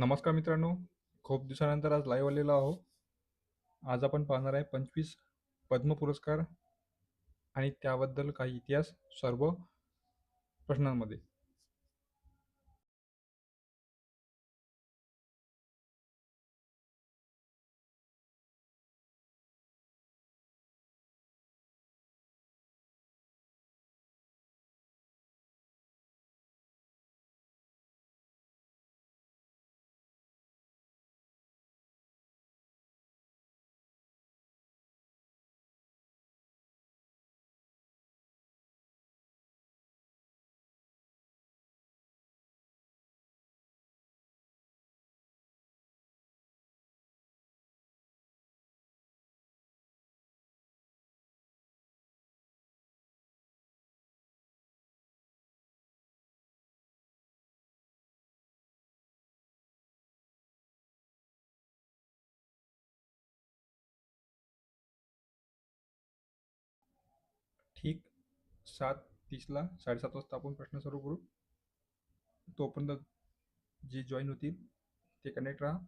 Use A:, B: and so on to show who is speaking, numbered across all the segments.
A: नमस्कार मित्रांनो खूप दिवसानंतर आज लाईव्ह आलेलो आहो आज आपण पाहणार आहे पंचवीस पद्म पुरस्कार आणि त्याबद्दल काही इतिहास सर्व प्रश्नांमध्ये. ठीक. सात तीसला साडेसात वाजता आपण प्रश्न सुरू करू. तोपर्यंत जे जॉईन होतील ते कनेक्ट राहा.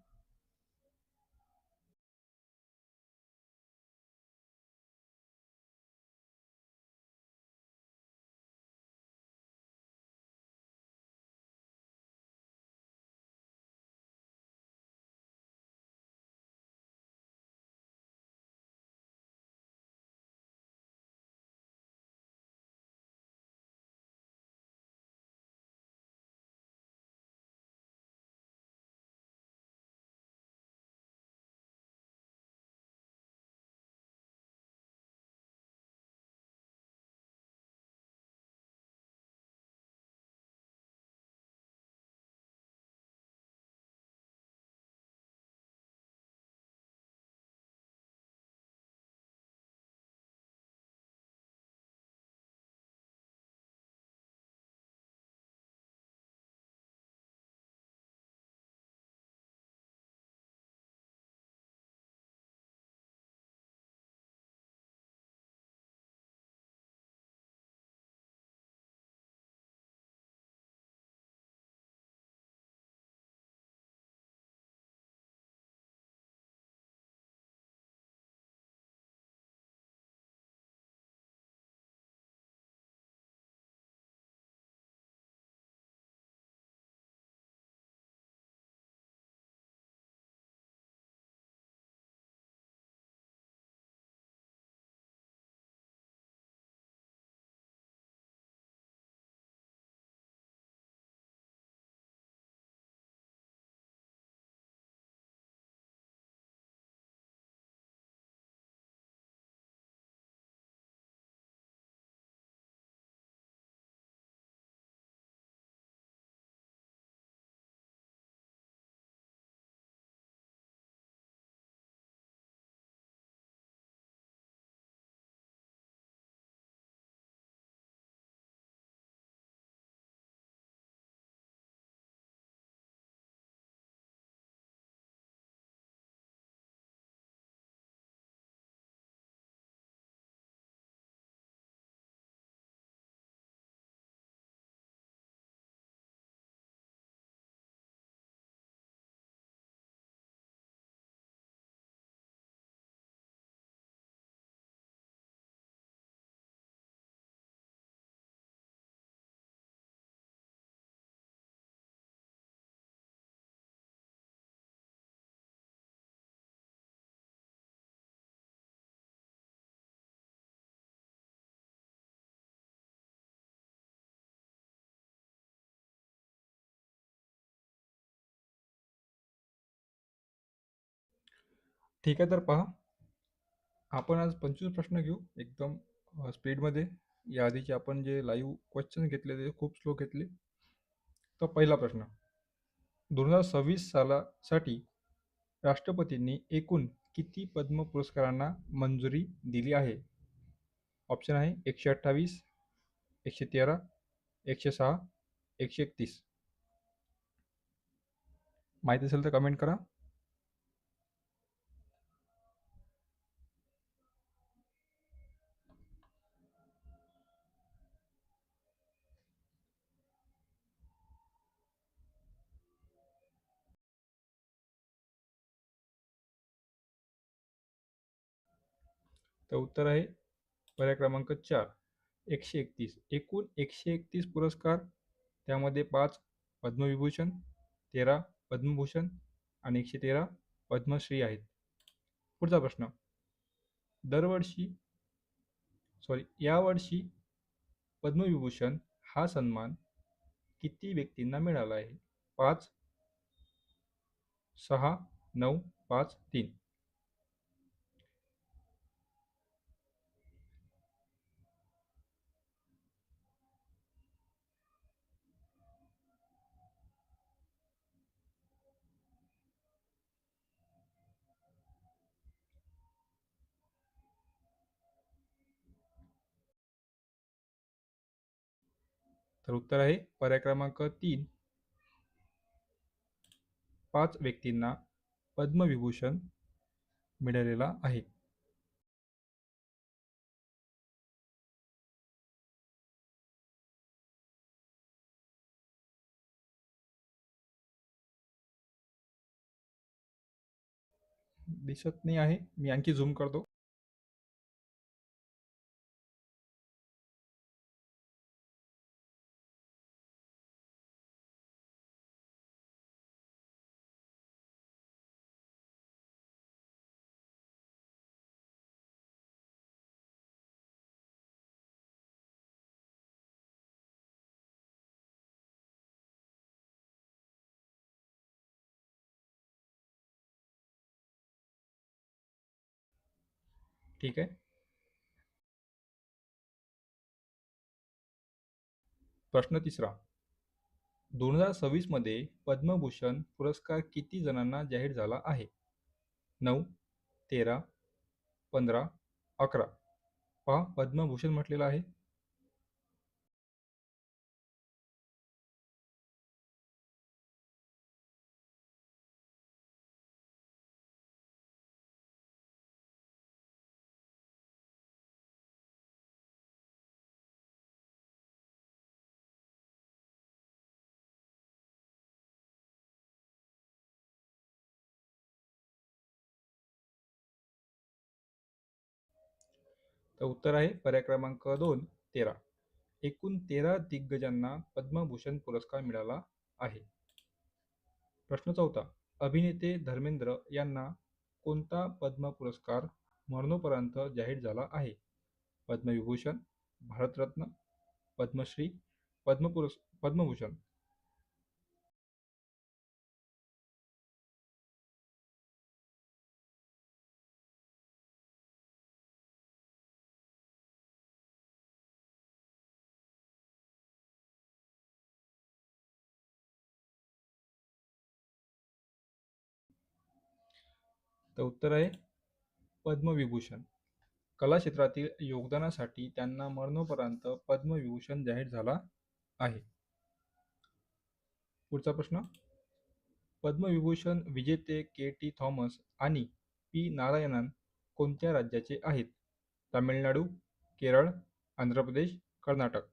A: ठीक आहे तर पहा. आपण आज पंचवीस प्रश्न घेऊ एकदम स्पीडमध्ये. या आधीचे आपण जे लाईव्ह क्वेश्चन घेतले ते खूप स्लो घेतले. तर पहिला प्रश्न. दोन हजार सव्वीस सालासाठी राष्ट्रपतींनी एकूण किती पद्म पुरस्कारांना मंजुरी दिली आहे? ऑप्शन आहे एकशे अठ्ठावीस एकशे तेरा एकशे सहा एकशे एकतीस. माहिती असेल तर कमेंट करा. तर उत्तर आहे पर्याय क्रमांक चार एकशे एकतीस. एकूण एकशे एकतीस पुरस्कार त्यामध्ये पाच पद्मविभूषण तेरा पद्मभूषण आणि एकशे तेरा पद्मश्री आहेत. पुढचा प्रश्न. दरवर्षी सॉरी यावर्षी पद्मविभूषण हा सन्मान किती व्यक्तींना मिळाला आहे? पाच सहा नऊ पाच तीन. तर उत्तर आहे पर्याय क्रमांक तीन. पाच व्यक्तींना पद्मविभूषण मिळालेला आहे. दिसत नाही आहे. मी आणखी झूम करतो. ठीक आहे. प्रश्न तिसरा. दोन हजार सव्वीसमध्ये पद्मभूषण पुरस्कार किती जणांना जाहीर झाला आहे? नऊ तेरा पंधरा अकरा. पहा पद्मभूषण म्हटलेलं आहे. तर उत्तर आहे पर्याय क्रमांक दोन तेरा. एकूण तेरा दिग्गजांना पद्मभूषण पुरस्कार मिळाला आहे. प्रश्न चौथा. अभिनेते धर्मेंद्र यांना कोणता पद्म पुरस्कार मरणोपर्यंत जाहीर झाला आहे? पद्मविभूषण भारतरत्न पद्मश्री पद्मपुरस् पद्मभूषण. तर उत्तर आहे पद्मविभूषण. कलाक्षेत्रातील योगदानासाठी त्यांना मरणोपर्यंत पद्मविभूषण जाहीर झाला आहे. पुढचा प्रश्न. पद्मविभूषण विजेते के टी थॉमस आणि पी नारायणन कोणत्या राज्याचे आहेत? तामिळनाडू केरळ आंध्र प्रदेश कर्नाटक.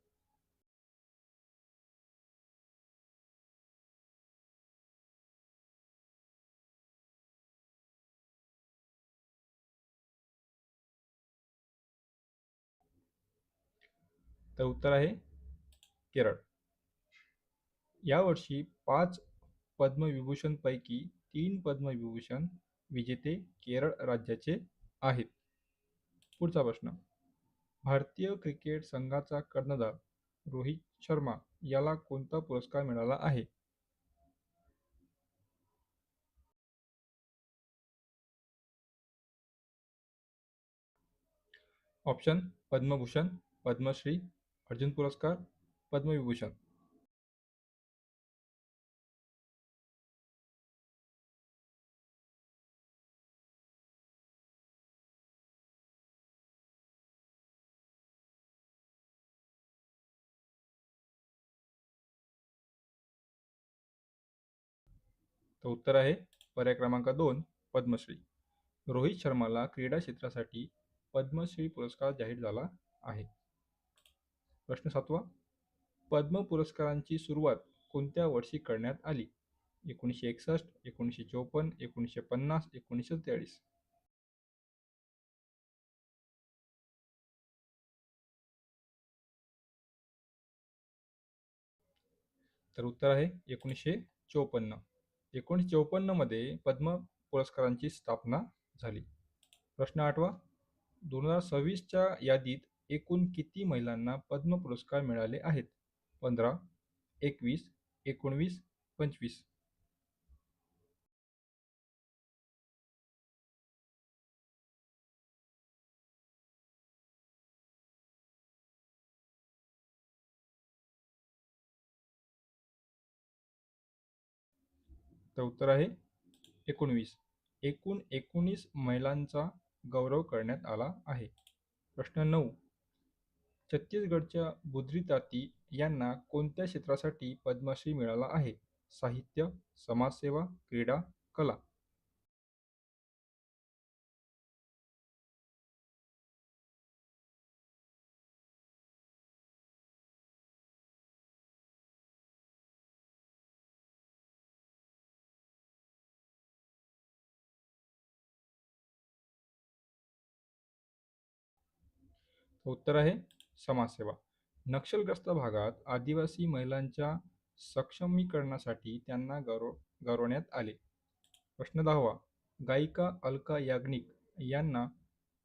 A: तर उत्तर आहे केरळ. यावर्षी पाच पद्मविभूषणपैकी तीन पद्मविभूषण विजेते केरळ राज्याचे आहेत. पुढचा प्रश्न. भारतीय क्रिकेट संघाचा कर्णधार रोहित शर्मा याला कोणता पुरस्कार मिळाला आहे? ऑप्शन पद्मभूषण पद्मश्री अर्जुन पुरस्कार पद्मविभूषण. तर उत्तर आहे पर्याय क्रमांक दोन पद्मश्री. रोहित शर्माला क्रीडा क्षेत्रासाठी पद्मश्री पुरस्कार जाहीर झाला आहे. प्रश्न सातवा. पद्म पुरस्कारांची सुरुवात कोणत्या वर्षी करण्यात आली? एकोणीसशे एकसष्ट एकोणीसशे चौपन्न एकोणीसशे पन्नास एकोणीसशे सत्तेचाळीस तर उत्तर आहे एकोणीसशे चौपन्न. एकोणीसशे चौपन्नमध्ये पद्म पुरस्कारांची स्थापना झाली. प्रश्न आठवा. दोन हजार सव्वीसच्या यादीत एकूण किती महिलांना पद्म पुरस्कार मिळाले आहेत? पंधरा एकवीस एकोणवीस पंचवीस. तर उत्तर आहे एकोणवीस. एकूण एकोणीस महिलांचा गौरव करण्यात आला आहे. प्रश्न नऊ. छत्तीसगडच्या बुद्री ताती यांना कोणत्या क्षेत्रासाठी पद्मश्री मिळाला आहे? साहित्य समाजसेवा क्रीडा कला. उत्तर आहे. समाजसेवा. नक्षलग्रस्त भागात आदिवासी महिलांच्या सक्षमीकरणासाठी त्यांना गौरव गौरवण्यात आले. प्रश्न दहावा. गायिका अलका याज्ञिक यांना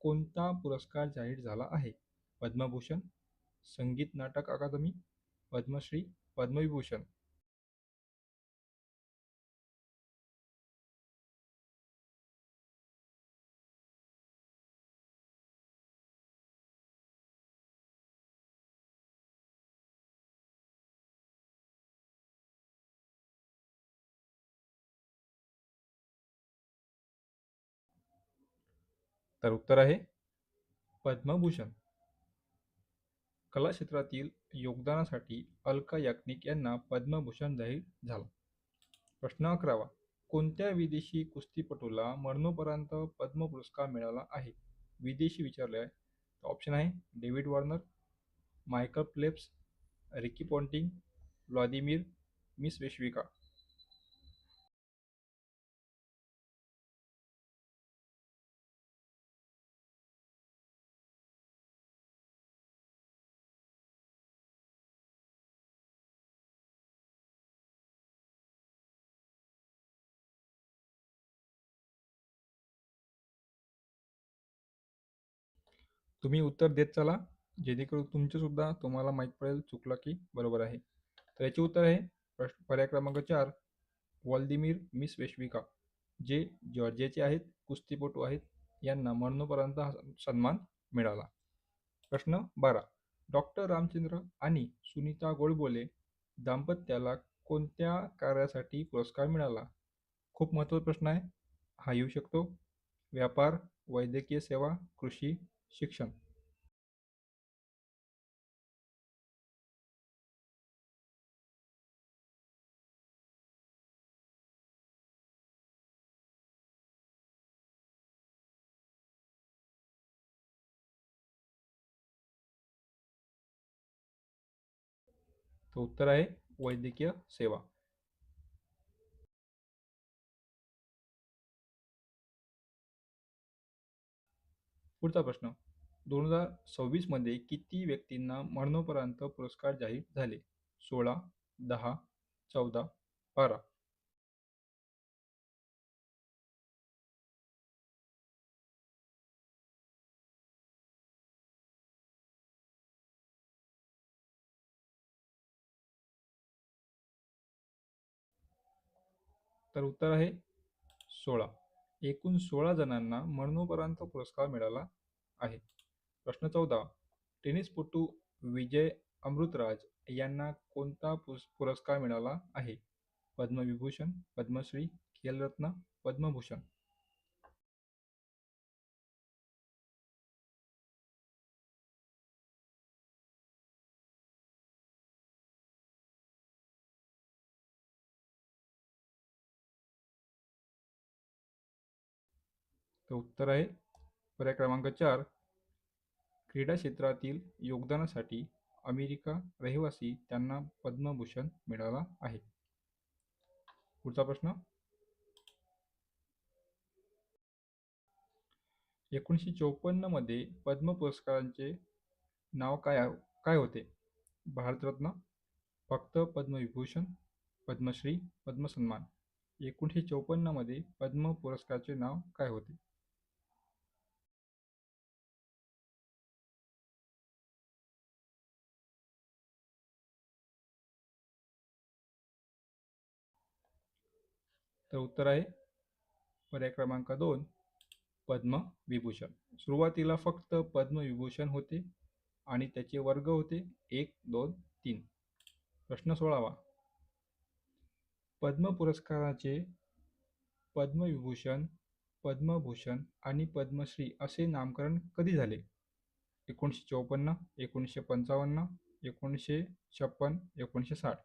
A: कोणता पुरस्कार जाहीर झाला आहे? पद्मभूषण संगीत नाटक अकादमी पद्मश्री पद्मविभूषण. तर उत्तर आहे पद्मभूषण. कला क्षेत्रातील योगदानासाठी अलका याज्ञिक यांना पद्मभूषण जाहीर झाला. प्रश्न अकरावा कोणत्या विदेशी कुस्तीपटूला मरणोपर्यंत पद्म पुरस्कार मिळाला आहे? विदेशी विचारले आहे. ऑप्शन आहे David Warner Michael Phelps Ricky Ponting Vladimir miss वेश्विका. तुम्ही उत्तर देत चला. जेणेकरून तुमचे सुद्धा तुम्हाला माहीत पडेल चुकला की बरोबर आहे. तर याचे उत्तर आहे प्रश्न पर्याय क्रमांक चार व्लादिमीर मिस वेश्विका जे जॉर्जियाचे आहेत कुस्तीपटू आहेत यांना मरणोपरांत हा सन्मान मिळाला. प्रश्न बारा डॉक्टर रामचंद्र आणि सुनीता गोडबोले दाम्पत्याला कोणत्या कार्यासाठी पुरस्कार मिळाला? खूप महत्त्वाचा प्रश्न आहे. हा येऊ शकतो. व्यापार वैद्यकीय सेवा कृषी शिक्षण. तर उत्तर आहे वैद्यकीय सेवा. पुढचा प्रश्न. दोन हजार सव्वीसमध्ये किती व्यक्तींना मरणोपरांत पुरस्कार जाहीर झाले? सोळा दहा चौदा बारा. तर उत्तर आहे सोळा. एकूण सोळा जणांना मरणोपरांत पुरस्कार मिळाला आहे. प्रश्न चौदा. टेनिसपटू विजय अमृतराज यांना कोणता पुस पुरस्कार मिळाला आहे? पद्मविभूषण पद्मश्री खेलरत्न पद्मभूषण. तर उत्तर आहे पर्याय क्रमांक चार. क्रीडा क्षेत्रातील योगदानासाठी अमेरिका रहिवासी त्यांना पद्मभूषण मिळाला आहे. पुढचा प्रश्न. एकोणीसशे चौपन्नमध्ये पद्म पुरस्कारांचे नाव काय काय होते? भारतरत्न फक्त पद्मविभूषण पद्मश्री पद्मसन्मान. एकोणीसशे चौपन्नमध्ये पद्म पुरस्काराचे नाव काय होते? तर उत्तर आहे पर्याय क्रमांक दोन पद्मविभूषण. सुरुवातीला फक्त पद्मविभूषण होते आणि त्याचे वर्ग होते एक दोन तीन. प्रश्न सोळावा. पद्म पुरस्काराचे पद्मविभूषण पद्मभूषण आणि पद्मश्री असे नामकरण कधी झाले? एकोणीसशे चौपन्न एकोणीसशे पंचावन्न एकोणीसशे छप्पन एकोणीसशे साठ.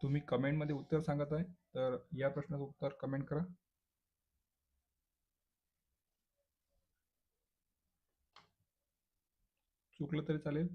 A: तुम्ही कमेंटमध्ये उत्तर सांगत आहे तर या प्रश्नाचं उत्तर कमेंट करा. चुकलं तरी चालेल.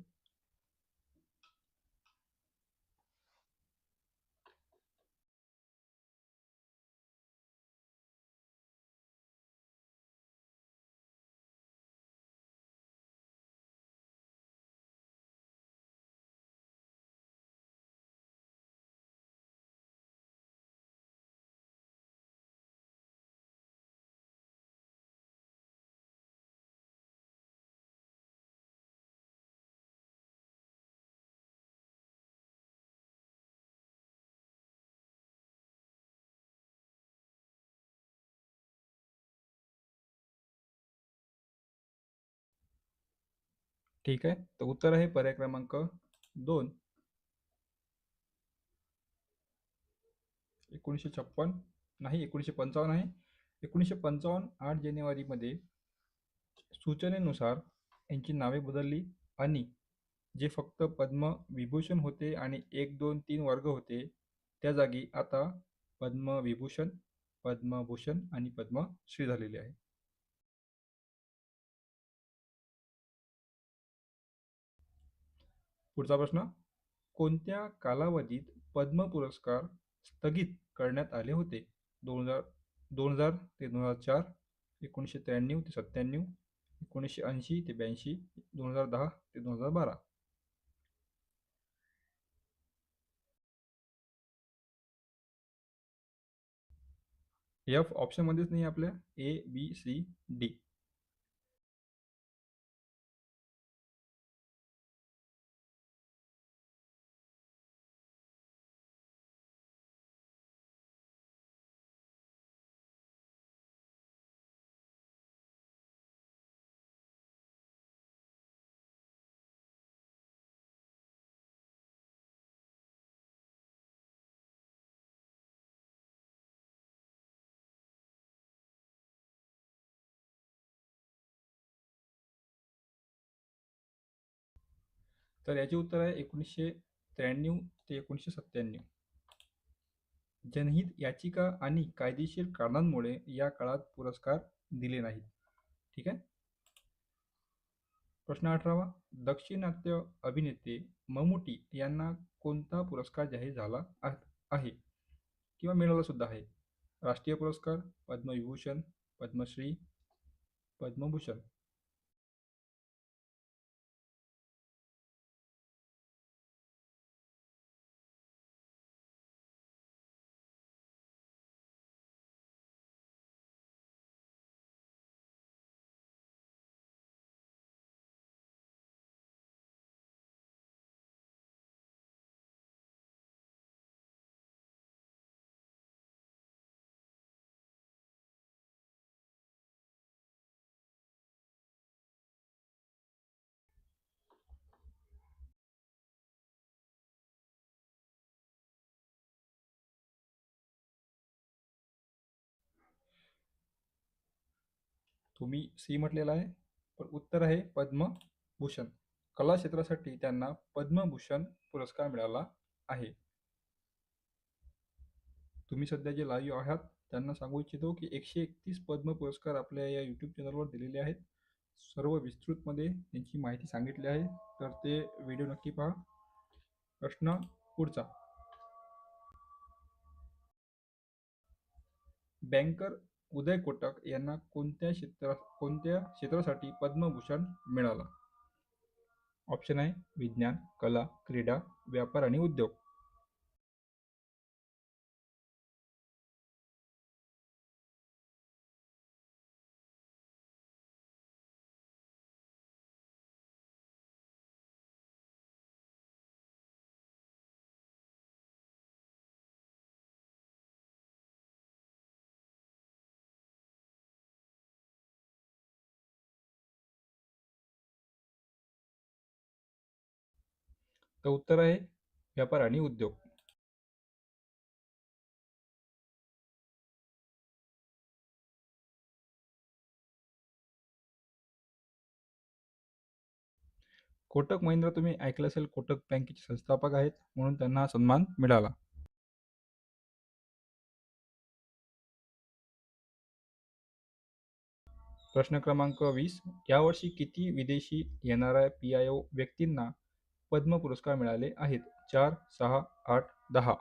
A: ठीक आहे. तर उत्तर आहे पर्याय क्रमांक दोन. एकोणीसशे छप्पन. नाही एकोणीसशे पंचावन्न आहे. एकोणीसशे पंचावन्न आठ जानेवारीमध्ये सूचनेनुसार यांची नावे बदलली आणि जे फक्त पद्मविभूषण होते आणि एक दोन तीन वर्ग होते त्या जागी आता पद्मविभूषण पद्मभूषण आणि पद्मश्री झालेले आहे. पुढचा प्रश्न. कोणत्या कालावधीत पद्म पुरस्कार स्थगित करण्यात आले होते? दोन हजार दोन हजार ते दोन हजार चार एकोणीसशे त्र्याण्णव ते सत्त्याण्णव एकोणीसशे ऐंशी ते ब्याऐंशी दोन हजार दहा ते दोन हजार बारा? एफ ऑप्शनमध्येच नाही आपल्या. ए बी सी डी तर याचे उत्तर आहे एकोणीसशे त्र्याण्णव ते एकोणीसशे सत्त्याण्णव. जनहित याचिका आणि कायदेशीर कारणांमुळे या काळात पुरस्कार दिले नाहीत. ठीक आहे? प्रश्न अठरावा. दक्षिणात्य अभिनेते ममुटी यांना कोणता पुरस्कार जाहीर झाला आहे किंवा मिळाला सुद्धा आहे? राष्ट्रीय पुरस्कार पद्मविभूषण पद्मश्री पद्मभूषण. तुम्ही सी म्हटलेलं आहे पण उत्तर आहे पद्मभूषण. कला क्षेत्रासाठी त्यांना पद्मभूषण पुरस्कार मिळाला आहे. तुम्ही सध्या जे लाईव्ह आहात त्यांना सांगू इच्छितो की एकशे एकतीस पद्म पुरस्कार आपल्या या यूट्यूब चॅनलवर दिलेले आहेत. सर्व विस्तृतमध्ये त्यांची माहिती सांगितली आहे. तर ते व्हिडिओ नक्की पहा. प्रश्न पुढचा. बँकर उदय कोटक यांना कोणत्या क्षेत्रा कोणत्या क्षेत्रासाठी पद्मभूषण मिळाला? ऑप्शन आहे विज्ञान कला क्रीडा व्यापार आणि उद्योग. तर उत्तर आहे व्यापार आणि उद्योग. कोटक महिंद्रा तुम्ही ऐकलं असेल कोटक बँकेचे संस्थापक आहेत म्हणून त्यांना सन्मान मिळाला. प्रश्न क्रमांक वीस यावर्षी किती विदेशी येणाऱ्या पी आय ओ व्यक्तींना पद्म पुरस्कार मिळाले आहेत. चार सहा आठ दहा.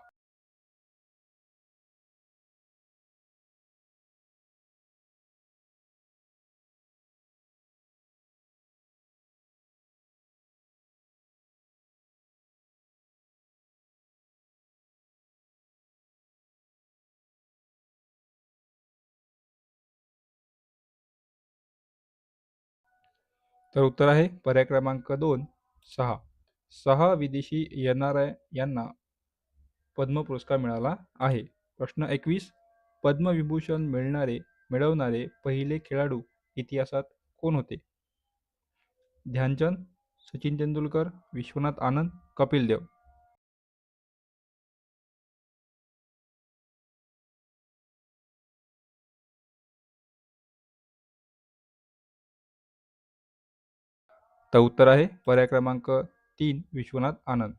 A: तर उत्तर आहे पर्याय क्रमांक दोन सहा. सहा विदेशी येणाऱ्या यांना पद्म पुरस्कार मिळाला आहे. प्रश्न एकवीस. पद्मविभूषण मिळणारे मिळवणारे पहिले खेळाडू इतिहासात कोण होते? ध्यानचंद सचिन तेंडुलकर विश्वनाथ आनंद कपिल देव. तर उत्तर आहे पर्याय क्रमांक तीन विश्वनाथ आनंद.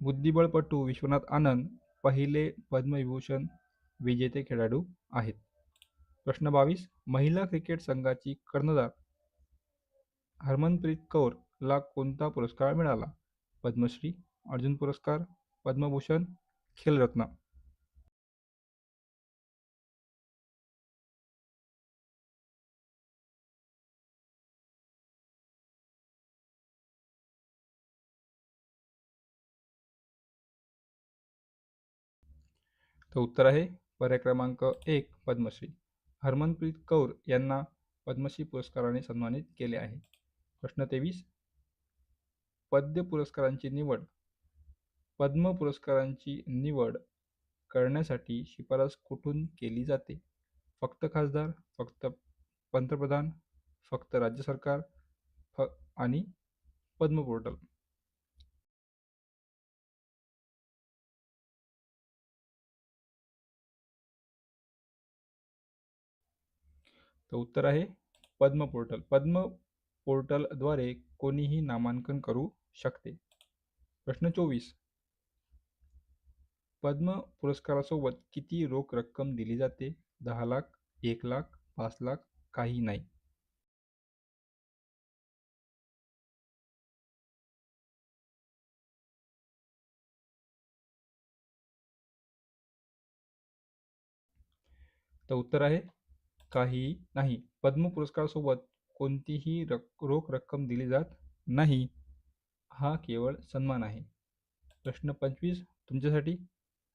A: बुद्धिबळपटू विश्वनाथ आनंद पहिले पद्मविभूषण विजेते खेळाडू आहेत. प्रश्न बावीस महिला क्रिकेट संघाची कर्णधार हरमनप्रीत कौरला कोणता पुरस्कार मिळाला? पद्मश्री अर्जुन पुरस्कार पद्मभूषण खेलरत्न. तर उत्तर आहे पर्याय क्रमांक एक पद्मश्री. हरमनप्रीत कौर यांना पद्मश्री पुरस्काराने सन्मानित केले आहे. प्रश्न तेवीस. पद्य पुरस्कारांची निवड. पद्म पुरस्कारांची निवड करण्यासाठी शिफारस कुठून केली जाते? फक्त खासदार फक्त पंतप्रधान फक्त राज्य सरकार फ आणि पद्म पोर्टल. तर उत्तर आहे पद्म पोर्टल. पद्म पोर्टलद्वारे कोणीही नामांकन करू शकते. प्रश्न चोवीस. पद्म पुरस्कारासोबत किती रोख रक्कम दिली जाते? दहा लाख एक लाख पाच लाख काही नाही. तर उत्तर आहे काही नाही. पद्म पुरस्कारासोबत कोणतीही रक रोख रक्कम दिली जात नाही हा केवळ सन्मान आहे. प्रश्न पंचवीस. तुमच्यासाठी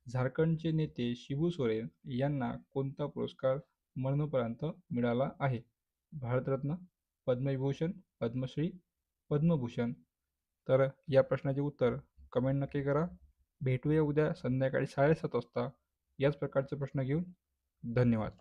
A: झारखंडचे नेते शिबू सोरेन यांना कोणता पुरस्कार मरणोपरांत मिळाला आहे? भारतरत्न पद्मविभूषण पद्मश्री पद्मभूषण. तर या प्रश्नाचे उत्तर कमेंट नक्की करा. भेटूया उद्या संध्याकाळी साडेसात वाजता. याच प्रकारचे प्रश्न घेऊन. धन्यवाद.